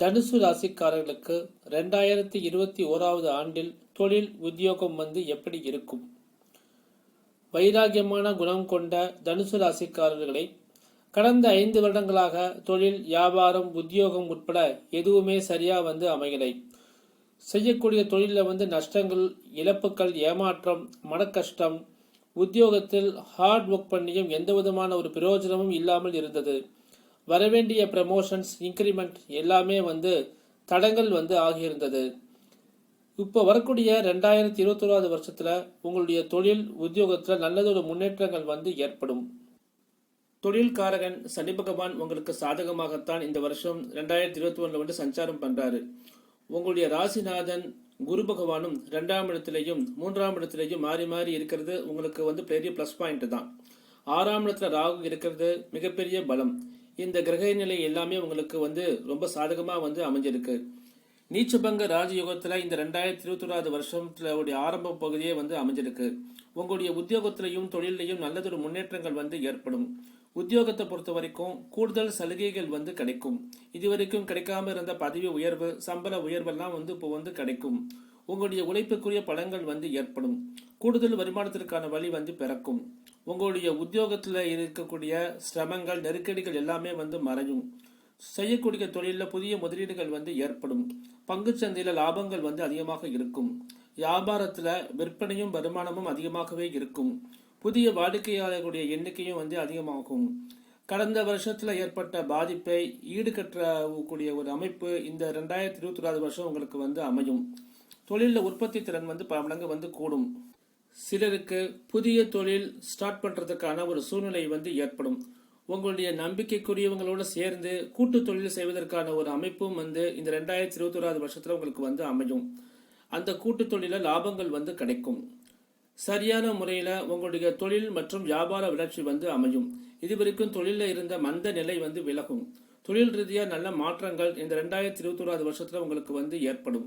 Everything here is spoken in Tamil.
தனுசு ராசிக்காரர்களுக்கு ரெண்டாயிரத்தி இருபத்தி ஓராவது ஆண்டில் தொழில் உத்தியோகம் வந்து எப்படி இருக்கும்? வைராகியமான குணம் கொண்ட தனுசு ராசிக்காரர்களை கடந்த ஐந்து வருடங்களாக தொழில் வியாபாரம் உத்தியோகம் உட்பட எதுவுமே சரியா வந்து அமையலை. செய்யக்கூடிய தொழிலில் வந்து நஷ்டங்கள் இழப்புகள் ஏமாற்றம் மனக்கஷ்டம் உத்தியோகத்தில் ஹார்ட் ஒர்க் பண்ணியும் எந்த விதமான ஒரு பிரயோஜனமும் இல்லாமல் இருந்தது. வரவேண்டிய ப்ரமோஷன்ஸ் இன்க்ரிமெண்ட் எல்லாமே வந்து தடங்கள் வந்து ஆகியிருந்தது. இப்போ வரக்கூடிய ரெண்டாயிரத்தி இருபத்தோராவது வருஷத்தில் உங்களுடைய தொழில் உத்தியோகத்தில் நல்லதொரு முன்னேற்றங்கள் வந்து ஏற்படும். தொழில்காரகன் சனி பகவான் உங்களுக்கு சாதகமாகத்தான் இந்த வருஷம் ரெண்டாயிரத்தி இருபத்தி ஒன்றில் வந்து சஞ்சாரம் பண்ணுறாரு உங்களுடைய ராசிநாதன் குரு பகவானும் ரெண்டாம் இடத்திலையும் மூன்றாம் இடத்திலையும் மாறி மாறி இருக்கிறது. உங்களுக்கு வந்து பெரிய ப்ளஸ் பாயிண்ட் தான். ஆறாம் இடத்துல ராகு இருக்கிறது மிகப்பெரிய பலம். இந்த கிரக நிலை எல்லாமே உங்களுக்கு வந்து ரொம்ப சாதகமாக வந்து அமைஞ்சிருக்கு. நீச்சபங்க ராஜயோகத்தில் இந்த ரெண்டாயிரத்தி இருபத்தி ஓராவது வருஷத்துல உடைய ஆரம்ப பகுதியே வந்து அமைஞ்சிருக்கு. உங்களுடைய உத்தியோகத்திலையும் தொழிலையும் நல்லதொரு முன்னேற்றங்கள் வந்து ஏற்படும். உத்தியோகத்தை பொறுத்த வரைக்கும் கூடுதல் சலுகைகள் வந்து கிடைக்கும். இதுவரைக்கும் கிடைக்காம இருந்த பதவி உயர்வு சம்பள உயர்வெல்லாம் வந்து இப்போ வந்து கிடைக்கும். உங்களுடைய உழைப்புக்குரிய பலங்கள் வந்து ஏற்படும். கூடுதல் வருமானத்திற்கான வழி வந்து பிறக்கும். உங்களுடைய உத்தியோகத்தில் இருக்கக்கூடிய சிரமங்கள் நெருக்கடிகள் எல்லாமே வந்து மறையும். செய்யக்கூடிய தொழிலில் புதிய முதலீடுகள் வந்து ஏற்படும். பங்குச்சந்தையில் லாபங்கள் வந்து அதிகமாக இருக்கும். வியாபாரத்தில் விற்பனையும் வருமானமும் அதிகமாகவே இருக்கும். புதிய வாடிக்கையாளர்களுடைய எண்ணிக்கையும் வந்து அதிகமாகும். கடந்த வருஷத்தில் ஏற்பட்ட பாதிப்பை ஈடுகட்டக்கூடிய ஒரு அமைப்பு இந்த ரெண்டாயிரத்தி இருபத்தி ஓராவது வருஷம் உங்களுக்கு வந்து அமையும். தொழிலில் உற்பத்தி திறன் வந்து பல மடங்கு வந்து கூடும். சிலருக்கு புதிய தொழில் ஸ்டார்ட் பண்ணுறதுக்கான ஒரு சூழ்நிலை வந்து ஏற்படும். உங்களுடைய நம்பிக்கைக்குரியவங்களோட சேர்ந்து கூட்டு தொழில் செய்வதற்கான ஒரு அமைப்பும் வந்து இந்த ரெண்டாயிரத்தி இருபத்தி ஓராது வருஷத்தில் உங்களுக்கு வந்து அமையும். அந்த கூட்டு தொழில லாபங்கள் வந்து கிடைக்கும். சரியான முறையில் உங்களுடைய தொழில் மற்றும் வியாபார வளர்ச்சி வந்து அமையும். இதுவரைக்கும் தொழிலில் இருந்த மந்த நிலை வந்து விலகும். தொழில் ரீதியாக நல்ல மாற்றங்கள் இந்த ரெண்டாயிரத்தி இருபத்தி ஓராது வருஷத்தில் உங்களுக்கு வந்து ஏற்படும்.